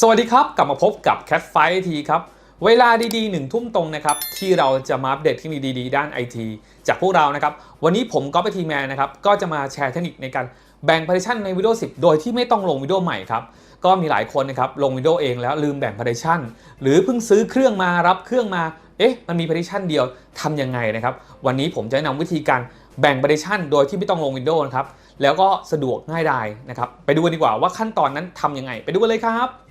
สวัสดีครับ กลับมาพบกับ Cat f i ทีครับ เวลาดีๆหนึ่งทุ่มตรงนะครับ ที่เราจะมาอัปเดตเทคโนโลยีดีๆ ด้านไอทีจากพวกเรานะครับ วันนี้ผมก็ไปทีแมนนะครับ ก็จะมาแชร์เทคนิคในการแบ่ง partition ใน Windows 10 โดยที่ไม่ต้องลง Windows ใหม่ครับ ก็มีหลายคนนะครับ ลง Windows เองแล้วลืมแบ่ง partition หรือเพิ่งซื้อเครื่องมารับเครื่องมาเอ๊ะมันมี partition เดียวทำยังไงนะครับ วันนี้ผมจะนะนำวิธีการแบ่ง partition โดยที่ไม่ต้องลง Windows นะครับแล้วก็สะดวกง่ายดายนะครับไปดูกันดีกว่าว่าขั้นตอนนั้นทำยังไง ไปดูกันเลยครับ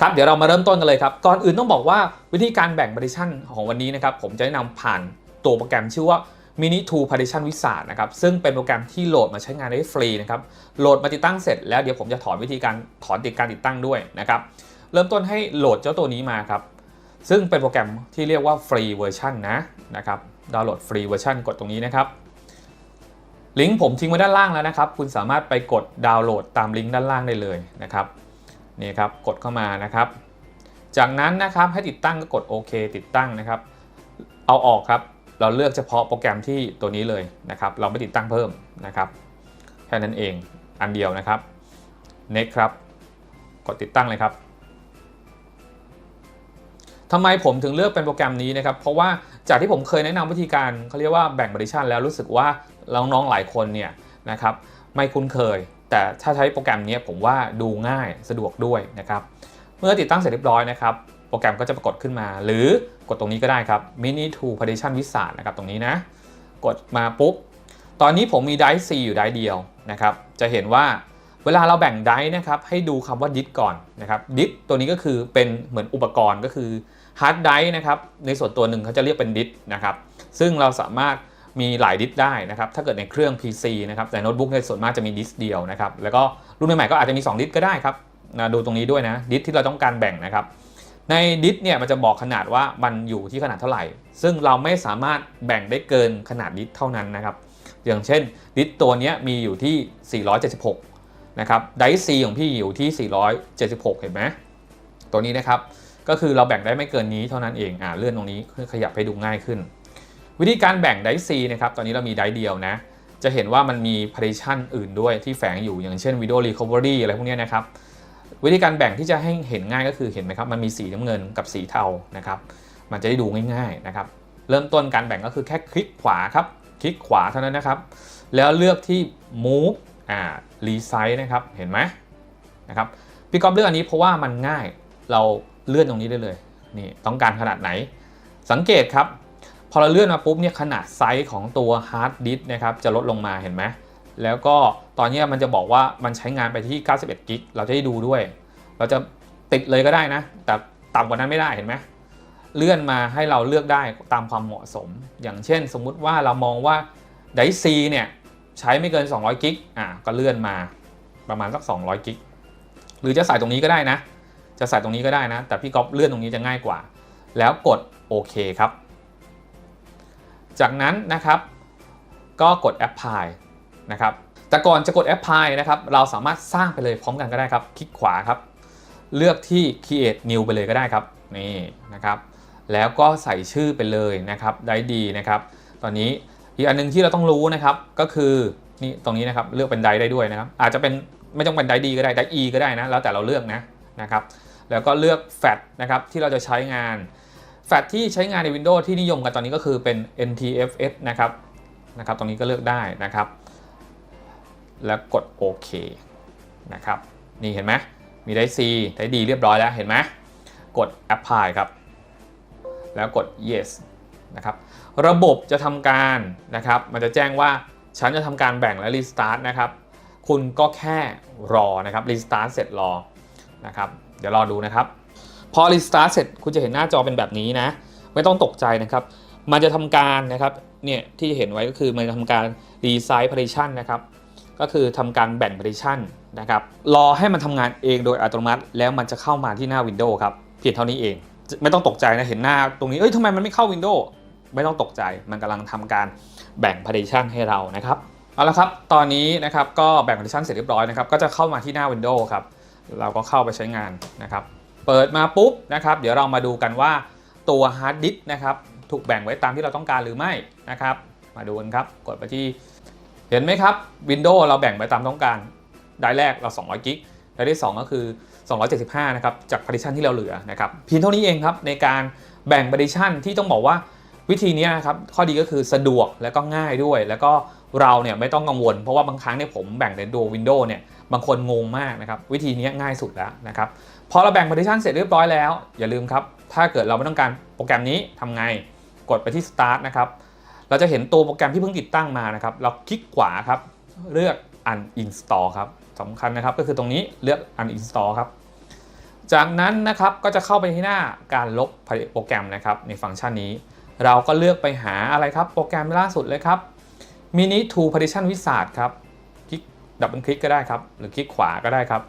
ครับเดี๋ยวเรามาเริ่มต้นกันเลยครับ ก่อนอื่นต้องบอกว่าวิธีการแบ่ง partition ของวันนี้นะครับผมจะแนะนำผ่านตัวโปรแกรมชื่อว่า Mini 2 Partition Wizard นะครับซึ่งเป็นโปรแกรมที่โหลดมาใช้งานได้ฟรีนะครับโหลดมาติดตั้งเสร็จแล้วเดี๋ยวผมจะถอนวิธีการถอนติดการติดตั้งด้วยนะครับเริ่มต้นให้โหลดเจ้าตัวนี้มาครับซึ่งเป็นโปรแกรมที่เรียกว่าฟรีเวอร์ชันนะนะครับดาวน์โหลดฟรีเวอร์ชันกดตรงนี้นะครับลิงก์ผมทิ้งไว้ด้านล่างแล้วนะครับ คุณสามารถไปกดดาวน์โหลดตามลิงก์ด้านล่างได้เลยนะครับ นี่ครับกดเข้ามานะครับ จากนั้นนะครับให้ติดตั้งก็กดโอเคติดตั้งนะครับ เอาออกครับเราเลือกเฉพาะโปรแกรมที่ตัวนี้เลยนะครับ เราไม่ติดตั้งเพิ่มนะครับแค่นั้นเองอันเดียวนะครับ next ครับ กดติดตั้งเลยครับทำไมผมถึงเลือกเป็นโปรแกรมนี้นะครับ เพราะว่าจากที่ผมเคยแนะนำวิธีการเขาเรียกว่าแบ่ง partition แล้วรู้สึกว่าน้องๆหลายคนเนี่ยนะครับไม่คุ้นเคย แต่ถ้าใช้โปรแกรมนี้ผมว่าดูง่ายสะดวกด้วยนะครับ เมื่อติดตั้งเสร็จเรียบร้อยนะครับ โปรแกรมก็จะปรากฏขึ้นมา หรือกดตรงนี้ก็ได้ครับ mini to partition wizard นะครับตรงนี้นะ กดมาปุ๊บ ตอนนี้ผมมีไดร์ C อยู่ไดร์เดียวนะครับ จะเห็นว่าเวลาเราแบ่งไดร์นะครับ ให้ดูคำว่า disk ก่อนนะครับ disk ตัวนี้ก็คือเป็นเหมือนอุปกรณ์ก็คือ hard drive นะครับ ในส่วนตัวหนึ่งเขาจะเรียกเป็น disk นะครับ ซึ่งเราสามารถ มีหลายดิสได้นะครับ ถ้าเกิดในเครื่อง PC นะครับ แต่โน้ตบุ๊กในยส่วนมากจะมีดิสเดียวนะครับ แล้วก็รุ่นใหม่ๆก็อาจจะมี 2 ดิสก็ได้ครับนะดูตรงนี้ด้วยนะดิสที่เราต้องการแบ่งนะครับ ในดิสเนี่ยมันจะบอกขนาดว่ามันอยู่ที่ขนาดเท่าไหร่ ซึ่งเราไม่สามารถแบ่งได้เกินขนาดดิสเท่านั้นนะครับ อย่างเช่นดิสตัวนี้มีอยู่ที่ 476 นะครับ ไดซีของพี่อยู่ที่ 476 เห็นไหม ตัวนี้นะครับ ก็คือเราแบ่งได้ไม่เกินนี้เท่านั้นเอง อ่าเลื่อนตรงนี้ขยับให้ดูง่ายขึ้น วิธีการแบ่งไดซีนะครับ ตอนนี้เรามีไดเดียวนะ จะเห็นว่ามันมี partition อื่นด้วยที่แฝงอยู่อย่างเช่น video recovery อะไรพวกนี้นะครับ วิธีการแบ่งที่จะให้เห็นง่ายก็คือเห็นไหมครับ มันมีสีน้ำเงินกับสีเทานะครับ มันจะได้ดูง่ายๆนะครับ เริ่มต้นการแบ่งก็คือแค่คลิกขวาครับ คลิกขวาเท่านั้นนะครับ แล้วเลือกที่ move อ่า resize นะครับ เห็นไหมนะครับ พี่ก๊อฟเลือกอันนี้เพราะว่ามันง่าย เราเลื่อนตรงนี้ได้เลย นี่ต้องการขนาดไหน สังเกตครับ พอเราเลื่อนมาปุ๊บเนี่ยขนาดไซส์ของตัวฮาร์ดดิสก์นะครับจะลดลงมาเห็นไหมแล้วก็ตอนนี้มันจะบอกว่ามันใช้งานไปที่ 91กิกเราจะได้ดูด้วย เราจะติดเลยก็ได้นะ แต่ต่ำกว่านั้นไม่ได้เห็นไหมเลื่อนมาให้เราเลือกได้ตามความเหมาะสม อย่างเช่น สมมุติว่าเรามองว่าไดซีเนี่ยใช้ไม่เกิน 200กิกอะก็เลื่อนมาประมาณสัก 200กิกหรือจะใส่ตรงนี้ก็ได้นะ จะใส่ตรงนี้ก็ได้นะ แต่พี่ก๊อฟเลื่อนตรงนี้จะง่ายกว่า แล้วกดโอเคครับ จากนั้นนะครับก็กด apply นะครับแต่ก่อนจะกด apply นะครับเราสามารถสร้างไปเลยพร้อมกันก็ได้ครับ คลิกขวาครับ เลือกที่ create new ไปเลยก็ได้ครับนี่นะครับ แล้วก็ใส่ชื่อไปเลยนะครับได้ดีนะครับ ตอนนี้อีกอันหนึงที่เราต้องรู้นะครับก็คือนี่ตรงนี้นะครับเลือกเป็นไดได้ด้วยนะครับ อาจจะเป็นไม่ต้องเป็นไดดีก็ได้ได E ก็ได้นะแล้วแต่เราเลือกนะนะครับ แล้วก็เลือกแฟตนะครับที่เราจะใช้งาน แฟตที่ใช้งานใน Windows ที่นิยมกันตอนนี้ก็คือเป็น NTFS นะครับนะครับตรงนี้ก็เลือกได้นะครับ แล้วกดโอเคนะครับนี่เห็นไหมมีได้ C ได้ดีเรียบร้อยแล้วเห็นไหมกด apply ครับ แล้วกด yes นะครับระบบจะทำการนะครับ มันจะแจ้งว่าฉันจะทำการแบ่งและ restart นะครับ คุณก็แค่รอนะครับ restart เสร็จรอนะครับ เดี๋ยวรอดูนะครับ พอ restart เสร็จคุณจะเห็นหน้าจอเป็นแบบนี้นะ ไม่ต้องตกใจนะครับ มันจะทำการนะครับเนี่ยที่เห็นไว้ก็คือมันจะทำการ resize partition นะครับก็คือทำการแบ่ง partition นะครับรอให้มันทำงานเองโดยอัตโนมัติ แล้วมันจะเข้ามาที่หน้า Windows ครับเพียงเท่านี้เอง ไม่ต้องตกใจนะเห็นหน้าตรงนี้เอ้ยทำไมมันไม่เข้า Windows ไม่ต้องตกใจมันกำลังทำการแบ่ง partition ให้เรานะครับเอาละครับ ตอนนี้นะครับก็แบ่ง partition เสร็จเรียบร้อยนะครับก็จะเข้ามาที่หน้า Windows ครับเราก็เข้าไปใช้งานนะครับ เปิดมาปุ๊บนะครับเดี๋ยวเรามาดูกันว่าตัวฮาร์ดดิสก์นะครับถูกแบ่งไว้ตามที่เราต้องการหรือไม่นะครับมาดูกันครับกดไปที่เห็นไหมครับ Windows เราแบ่งไปตามต้องการได้แรกเรา 200 กิกได้ที่ 2 ก็คือ 275 นะครับ จาก partition ที่เราเหลือนะครับเพียงเท่านี้เองครับในการแบ่ง partition ที่ต้องบอกว่าวิธีนี้นะครับข้อดีก็คือสะดวกและก็ง่ายด้วย แล้วก็เราเนี่ยไม่ต้องกังวล เพราะว่าบางครั้งเนี่ยผมแบ่งในตัววินโดว์เนี่ยบางคนงงมากนะครับ วิธีนี้ง่ายสุดแล้วนะครับ พอเราแบ่ง partition เสร็จเรียบร้อยแล้ว อย่าลืมครับ ถ้าเกิดเราไม่ต้องการโปรแกรมนี้ทำไง กดไปที่ start นะครับ เราจะเห็นตัวโปรแกรมที่เพิ่งติดตั้งมานะครับ เราคลิกขวาครับ เลือก uninstall ครับสำคัญนะครับ ก็คือตรงนี้เลือก uninstall ครับ จากนั้นนะครับก็จะเข้าไปที่หน้าการลบโปรแกรมนะครับในฟังก์ชันนี้ เราก็เลือกไปหาอะไรครับ โปรแกรมล่าสุดเลยครับ mini to partition wizard ครับ คลิกดับเบิลคลิกก็ได้ครับ หรือคลิกขวาก็ได้ครับ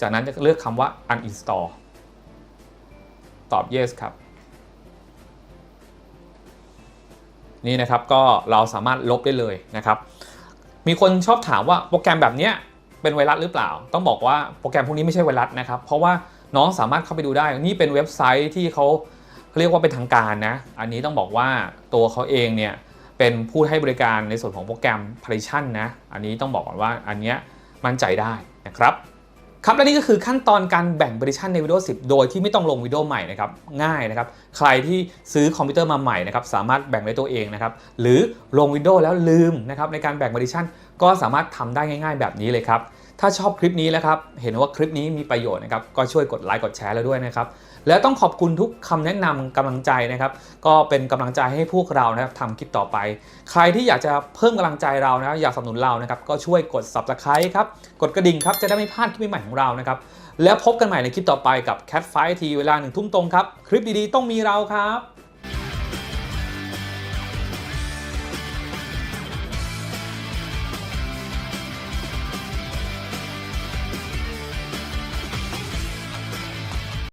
จากนั้นจะเลือกคำว่า uninstall ตอบ yes ครับ นี่นะครับก็เราสามารถลบได้เลยนะครับ มีคนชอบถามว่าโปรแกรมแบบนี้เป็นไวรัสหรือเปล่า ต้องบอกว่าโปรแกรมพวกนี้ไม่ใช่ไวรัสนะครับ เพราะว่าน้องสามารถเข้าไปดูได้ นี่เป็นเว็บไซต์ที่เขาเรียกว่าเป็นทางการนะ อันนี้ต้องบอกว่าตัวเขาเองเนี่ยเป็นผู้ให้บริการในส่วนของโปรแกรม Partition นะ อันนี้ต้องบอกก่อนว่าอันเนี้ยมั่นใจได้นะครับ ครับและนี่ก็คือขั้นตอนการแบ่งบริชันใน Windows 10 โดยที่ไม่ต้องลงวิดีโอใหม่นะครับง่ายนะครับ ใครที่ซื้อคอมพิวเตอร์มาใหม่นะครับสามารถแบ่งได้ตัวเองนะครับหรือลงวิดีโอแล้วลืมนะครับในการแบ่งบริษัทก็สามารถทำได้ง่าย ๆ แบบนี้เลยครับ ถ้าชอบคลิปนี้แล้วครับ เห็นว่าคลิปนี้มีประโยชน์นะครับ ก็ช่วยกดไลค์กดแชร์แล้วด้วยนะครับ แล้วต้องขอบคุณทุกคำแนะนำกำลังใจนะครับ ก็เป็นกำลังใจให้พวกเรานะครับทำคลิปต่อไป ใครที่อยากจะเพิ่มกำลังใจเรานะอยากสนับสนุนเรานะครับ ก็ช่วยกด subscribe ครับ กดกระดิ่งครับ จะได้ไม่พลาดคลิปใหม่ของเรานะครับ แล้วพบกันใหม่ในคลิปต่อไปกับ Cat Fight ทีเวลาหนึ่งทุ่มตรงครับ คลิปดีๆ ต้องมีเราครับ